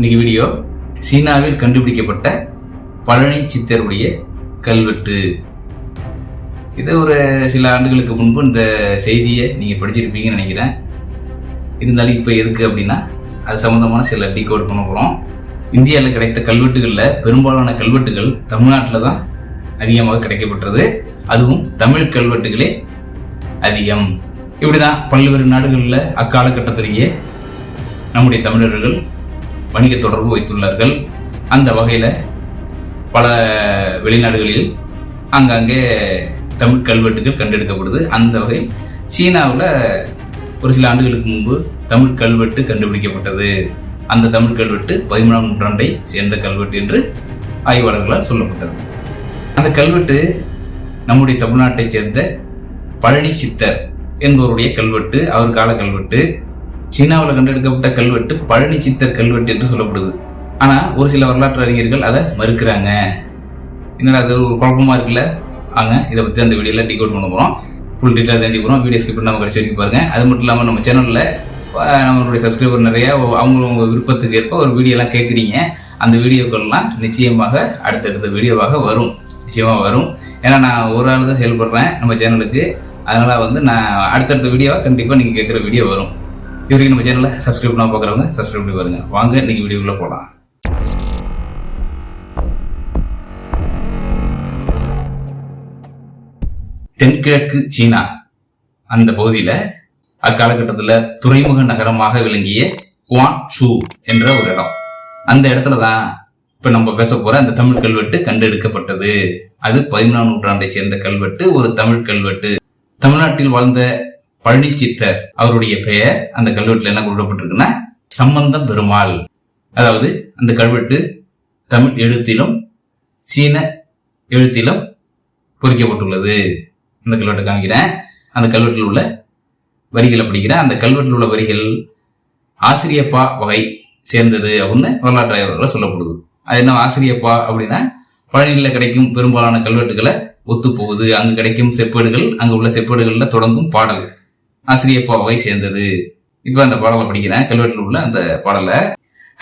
இன்னைக்கு வீடியோ சீனாவில் கண்டுபிடிக்கப்பட்ட பழனி சித்தருடைய கல்வெட்டு. இது ஒரு சில ஆண்டுகளுக்கு முன்பு இந்த செய்தியை நீங்கள் படிச்சிருப்பீங்கன்னு நினைக்கிறேன். இருந்தாலும் இப்போ எதுக்கு அப்படின்னா அது சம்மந்தமான சில டீகோட் பண்ண போகிறோம் இந்தியாவில் கிடைத்த கல்வெட்டுகளில் பெரும்பாலான கல்வெட்டுகள் தமிழ்நாட்டில் தான் அதிகமாக கிடைக்கப்பட்டது. அதுவும் தமிழ் கல்வெட்டுகளே அதிகம். இப்படி தான் பல்வேறு நாடுகளில் அக்காலகட்டத்திலேயே நம்முடைய தமிழர்கள் வணிக தொடர்பு வைத்துள்ளார்கள். அந்த வகையில் பல வெளிநாடுகளில் ஆங்காங்கே தமிழ் கல்வெட்டுகள் கண்டெடுக்கப்படுது. அந்த வகையில் சீனாவில் ஒரு சில ஆண்டுகளுக்கு முன்பு தமிழ் கல்வெட்டு கண்டுபிடிக்கப்பட்டது. அந்த தமிழ் கல்வெட்டு பதிமூணாம் நூற்றாண்டை சேர்ந்த கல்வெட்டு என்று ஆய்வாளர்களால் சொல்லப்பட்டது. அந்த கல்வெட்டு நம்முடைய தமிழ்நாட்டைச் சேர்ந்த பழனி சித்தர் என்பவருடைய கல்வெட்டு அவர் கால கல்வெட்டு. சீனாவில் கண்டெடுக்கப்பட்ட கல்வெட்டு பழனி சித்தர் கல்வெட்டு என்று சொல்லப்படுது. ஆனால் ஒரு சில வரலாற்று அறிஞர்கள் அதை மறுக்கிறாங்க. என்னடா அது ஒரு குழப்பமாக இருக்குல்ல? ஆங்க இதை பற்றி அந்த வீடியோவில் டிகோட் பண்ண போகிறோம் ஃபுல் டீட்டெயில் தெரிஞ்சு போகிறோம் வீடியோ ஸ்கிப் பண்ணாமல் கடைசி வரைக்கும் பாருங்கள் அது மட்டும் இல்லாமல் நம்ம சேனலில் நம்மளுடைய சப்ஸ்கிரைபர் நிறையா அவங்க விருப்பத்துக்கு ஏற்ப ஒரு வீடியோலாம் கேட்குறீங்க அந்த வீடியோக்கள்லாம் நிச்சயமாக அடுத்தடுத்த வீடியோவாக வரும். நிச்சயமாக வரும். ஏன்னா நான் ஒரு ஆள் தான் செயல்படுறேன் நம்ம சேனலுக்கு அதனால் வந்து நான் அடுத்தடுத்த வீடியோவை கண்டிப்பாக நீங்கள் கேட்குற வீடியோ வரும். இவருக்கு நம்ம சேனலை சப்ஸ்கிரைப் பண்ணாம பார்க்குறவங்க சப்ஸ்கிரைப் பண்ணி பாருங்க. வாங்க இன்னைக்கு வீடியோக்குள்ளே போகலாம் தென்கிழக்கு சீனா அந்த பகுதியில் அக்காலகட்டத்தில் துறைமுக நகரமாக விளங்கிய குவான் ஷூ என்ற ஒரு இடம். அந்த இடத்துல தான் இப்போ நம்ம பேச போற அந்த தமிழ் கல்வெட்டு கண்டெடுக்கப்பட்டது. அது பதிமூணாம் நூற்றாண்டை சேர்ந்த கல்வெட்டு ஒரு தமிழ் கல்வெட்டு. தமிழ்நாட்டில் வாழ்ந்த பழனி சித்தர் அவருடைய பெயர் அந்த கல்வெட்டுல என்ன கொடுக்கப்பட்டிருக்குன்னா சம்பந்தம் பெருமாள். அதாவது அந்த கல்வெட்டு தமிழ் எழுத்திலும் சீன எழுத்திலும் பொறிக்கப்பட்டுள்ளது. அந்த கல்வெட்டை காமிக்கிறேன் அந்த கல்வெட்டில் உள்ள வரிகளை படிக்கிறேன். அந்த கல்வெட்டில் உள்ள வரிகள் ஆசிரியப்பா வகை சேர்ந்தது அப்படின்னு வரலாற்று ஆய்வாளர்கள் சொல்லப்படுது. அது என்ன ஆசிரியப்பா அப்படின்னா பழனியில் கிடைக்கும் பெரும்பாலான கல்வெட்டுகளை ஒத்து போகுது அங்கு கிடைக்கும் செப்பேடுகள் அங்கு உள்ள செப்பேடுகளில் தொடங்கும் பாடல் ஆசிரியப்பா வகை சேர்ந்தது. இப்போ அந்த பாடலை படிக்கிறேன். கல்வெட்டில் உள்ள அந்த பாடலை.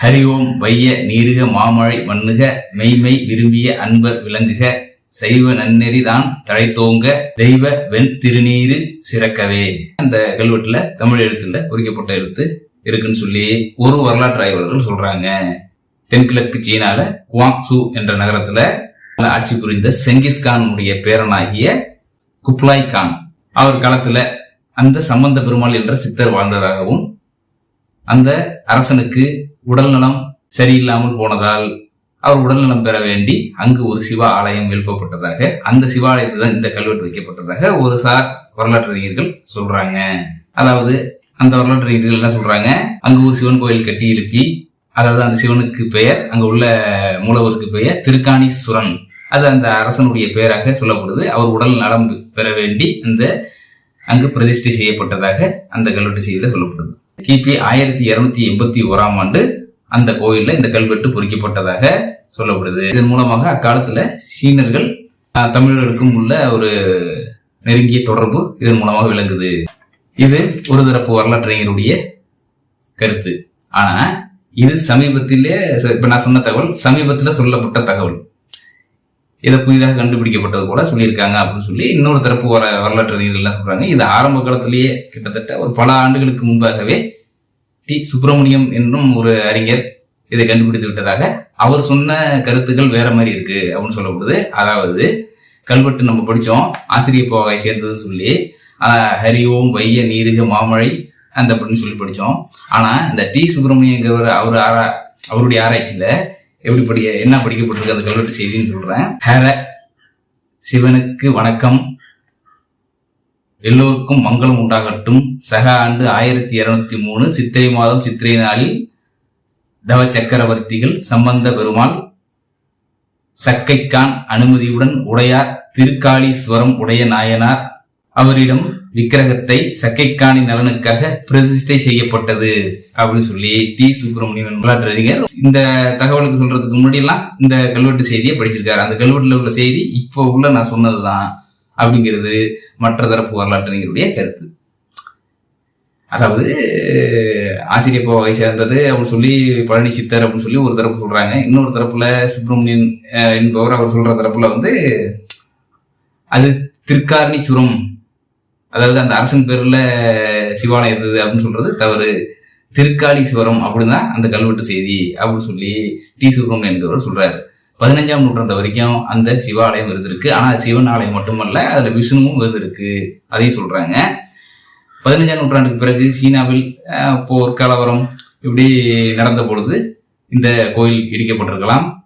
ஹரி ஓம் வைய நீருக மாமழை மண்ணுக மெய்மை விரும்பிய அன்பர் விளங்குக சைவ நன்னெறி தான் தழைத்தோங்க தெய்வ வெண் திருநீரு சிறக்கவே. அந்த கல்வெட்டுல தமிழ் எழுத்துல குறிக்கப்பட்ட எழுத்து இருக்குன்னு சொல்லி ஒரு வரலாற்று ஆய்வாளர்கள் சொல்றாங்க. தென்கிழக்கு சீனால குவாங்சு என்ற நகரத்துல ஆட்சி புரிந்த செங்கிஸ்கானுடைய பேரனாகிய குப்லாய் கான். அவர் காலத்துல அந்த சம்பந்த பெருமாள் என்ற சித்தர் வாழ்ந்ததாகவும் அந்த அரசனுக்கு உடல்நலம் சரியில்லாமல் போனதால் அவர் உடல்நலம் பெற வேண்டி அங்கு ஒரு சிவ ஆலயம் எழுப்பப்பட்டதாக அந்த சிவாலயத்தில் தான் இந்த கல்வெட்டு வைக்கப்பட்டதாக ஒரு சார் வரலாற்று அறிஞர்கள் சொல்றாங்க. அதாவது அந்த வரலாற்று அறிஞர்கள் என்ன சொல்றாங்க? அங்கு ஒரு சிவன் கோயில் கட்டி எழுப்பி அதாவது அந்த சிவனுக்கு பெயர் அங்க உள்ள மூலவருக்கு பெயர் திருக்காணீஸ்வரன். அது அந்த அரசனுடைய பெயராக சொல்லப்படுது. அவர் உடல் நலம் பெற வேண்டி அந்த அங்கு பிரதிஷ்டை செய்யப்பட்டதாக அந்த கல்வெட்டு செய்தியில் சொல்லப்படுது. கிபி ஆயிரத்தி இருநூத்தி எண்பத்தி ஓராம் ஆண்டு அந்த கோயில்ல இந்த கல்வெட்டு பொறிக்கப்பட்டதாக சொல்லப்படுது. இதன் மூலமாக அக்காலத்துல சீனர்கள் தமிழர்களுக்கும் உள்ள ஒரு நெருங்கிய தொடர்பு இதன் மூலமாக விளங்குது. இது ஒரு தரப்பு வரலாற்றறிஞருடைய கருத்து. ஆனா இது சமீபத்திலே இப்ப நான் சொன்ன தகவல் சமீபத்துல சொல்லப்பட்ட தகவல். இதை புதிதாக கண்டுபிடிக்கப்பட்டது போல சொல்லியிருக்காங்க அப்படின்னு சொல்லி இன்னொரு தரப்பு வர வரலாற்று அறிஞர்கள் என்ன சொல்றாங்க. இது ஆரம்ப காலத்திலேயே கிட்டத்தட்ட ஒரு பல ஆண்டுகளுக்கு முன்பாகவே டி சுப்பிரமணியம் என்றும் ஒரு அறிஞர் இதை கண்டுபிடித்து விட்டதாக அவர் சொன்ன கருத்துக்கள் வேற மாதிரி இருக்கு அப்படின்னு சொல்லப்படுது. அதாவது கல்வெட்டு நம்ம படித்தோம் ஆசிரியர் போகை சேர்ந்தது சொல்லி ஹரி ஓம் வைய நீருக மாமழை அந்த அப்படின்னு சொல்லி படித்தோம் ஆனால் இந்த டி சுப்பிரமணியங்கிறவர் அவர் ஆரா அவருடைய ஆராய்ச்சியில் எப்படி படிய என்ன படிக்கப்பட்டிருக்கு அந்த கல்வெட்டு செய்தின்னு சொல்றேன். ஹர சிவனுக்கு வணக்கம். எல்லோருக்கும் மங்களம் உண்டாகட்டும். சக ஆண்டு ஆயிரத்தி இருநூத்தி மூணு சித்திரை மாதம் சித்திரை நாளில் தவ சக்கரவர்த்திகள் சம்பந்த பெருமாள் சக்கைக்கான் அனுமதியுடன் உடையார் திருக்காளீஸ்வரம் உடைய நாயனார் அவரிடம் விக்கிரகத்தை சக்கைக்காணி நலனுக்காக பிரதிஷ்டை செய்யப்பட்டது அப்படின்னு சொல்லி டி. சுப்பிரமணியன் வரலாற்று அறிஞர் இந்த தகவலுக்கு சொல்றதுக்கு முன்னாடி எல்லாம் இந்த கல்வெட்டு செய்தியை படிச்சிருக்காரு. அந்த கல்வெட்டுல உள்ள செய்தி இப்போ உள்ள நான் சொன்னதுதான் அப்படிங்கிறது மற்ற தரப்பு வரலாற்றறிஞருடைய கருத்து. அதாவது ஆசிரியர் வகை சேர்ந்தது அப்படின்னு சொல்லி பழனி சித்தர் அப்படின்னு சொல்லி ஒரு தரப்பு சொல்றாங்க. இன்னொரு தரப்புல சுப்பிரமணியன் என்பவர் அவர் சொல்ற தரப்புல வந்து அது திருக்காரணீச்சுரம் அதாவது அந்த அரசன் பேர்ல சிவாலயம் இருந்தது அப்படின்னு சொல்றது தவறு. திருக்காளீஸ்வரம் தான் அந்த கல்வெட்டு செய்தி அப்படின்னு சொல்லி டி. சுப்பிரமணியன் என்பவர் சொல்றாரு. பதினஞ்சாம் நூற்றாண்டு வரைக்கும் அந்த சிவாலயம் இருந்திருக்கு. ஆனா சிவன் ஆலயம் மட்டுமல்ல அதுல விஷ்ணுவும் இருந்திருக்கு. அதையும் சொல்றாங்க. பதினஞ்சாம் நூற்றாண்டுக்கு பிறகு சீனாவில் போர் கலவரம் இப்படி நடந்த பொழுது இந்த கோயில் இடிக்கப்பட்டிருக்கலாம்.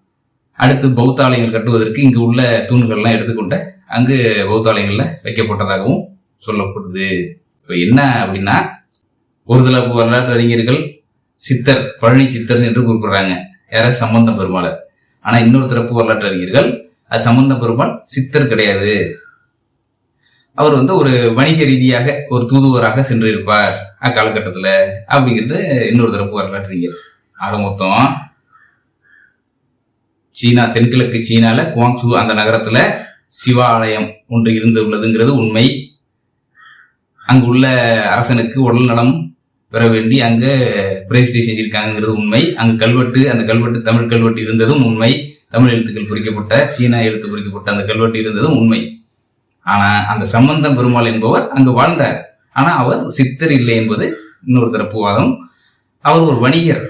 அடுத்து பௌத்த ஆலயங்கள் கட்டுவதற்கு இங்கு உள்ள தூண்கள்லாம் எடுத்துக்கொண்ட அங்கு பௌத்த வைக்கப்பட்டதாகவும் சொல்லப்படுது. இப்போ என்ன அப்படின்னா ஒரு சில வரலாற்று அறிஞர்கள் சித்தர் பழனி சித்தர் என்று குறிப்பிடுறாங்க. யாராவது சம்பந்த பெருமாளை ஆனால் இன்னொரு தரப்பு வரலாற்று அறிஞர்கள் அது சம்பந்த பெருமாள் சித்தர் கிடையாது. அவர் வந்து ஒரு வணிக ரீதியாக ஒரு தூதுவராக சென்றிருப்பார் அக்காலகட்டத்தில் அப்படிங்கிறது இன்னொரு தரப்பு வரலாற்று அறிஞர். ஆக மொத்தம் சீனா தென்கிழக்கு சீனால குவாங்சு அந்த நகரத்துல சிவாலயம் ஒன்று இருந்து உள்ளதுங்கிறது உண்மை. அங்கு உள்ள அரசனுக்கு உடல் நலம் பெற வேண்டி அங்கு பிரதிஷ்டை செஞ்சிருக்காங்கிறது உண்மை. அங்கு கல்வெட்டு அந்த கல்வெட்டு தமிழ் கல்வெட்டு இருந்ததும் உண்மை. தமிழ் எழுத்துக்கள் பொறிக்கப்பட்ட சீனா எழுத்து பொறிக்கப்பட்ட அந்த கல்வெட்டு இருந்ததும் உண்மை. ஆனா அந்த சம்பந்தம் பெருமாள் என்பவர் அங்கு வாழ்ந்தார். ஆனா அவர் சித்தர் இல்லை என்பது இன்னொரு தரப்பு வாதம் அவர் ஒரு வணிகர்.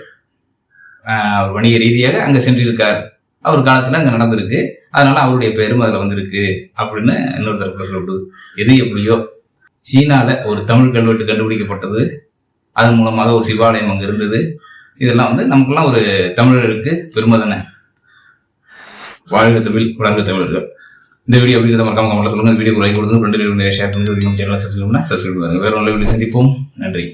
வணிக ரீதியாக அங்க சென்றிருக்கார். அவர் காலத்துல அங்க நடந்திருக்கு. அதனால அவருடைய பெயரும் அதுல வந்திருக்கு அப்படின்னு இன்னொரு தரப்புல சொல்லப்படுது எது எப்படியோ சீனால ஒரு தமிழ் கல்வெட்டு கண்டுபிடிக்கப்பட்டது. அதன் மூலமாக ஒரு சிவாலயம் அங்க இருந்தது. இதெல்லாம் வந்து நமக்கெல்லாம் ஒரு தமிழருக்கு பெருமை தானே வாழ்க தமிழ் வளர்க தமிழர்கள். இந்த வீடியோ அப்படிங்கிறத மறக்காம கமெண்ட்ல சொல்லுங்க. இந்த வீடியோ லைக் கொடுங்க. ரெண்டு நிறைய ஷேர் பண்ணி சேனலை சப்ஸ்கிரைப் பண்ணுங்க. வேற நல்ல வீடியோ சந்திப்போம். நன்றி.